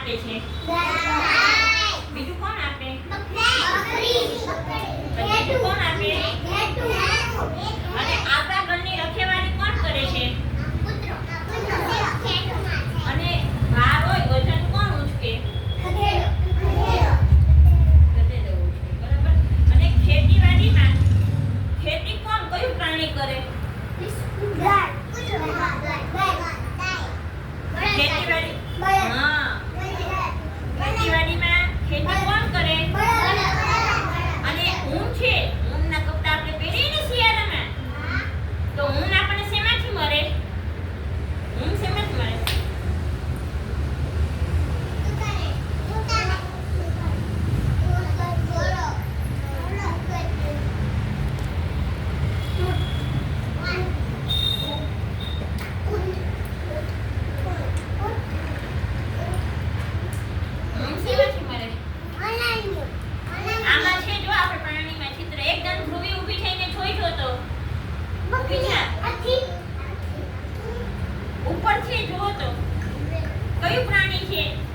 આપે છે. બીજું કોણ આપે? બીજું કોણ આપે? અને આપણા ઘરની રખેવાળી કોણ કરે છે? અને ભાર હોય વજન કોણ ઉચકે? બરાબર? અને ખેતીવાડીમાં ખેતી કોણ કયું પ્રાણી કરે? ખેતીવાડી ઉપરથી જુઓ તો. કયું પ્રાણી છે?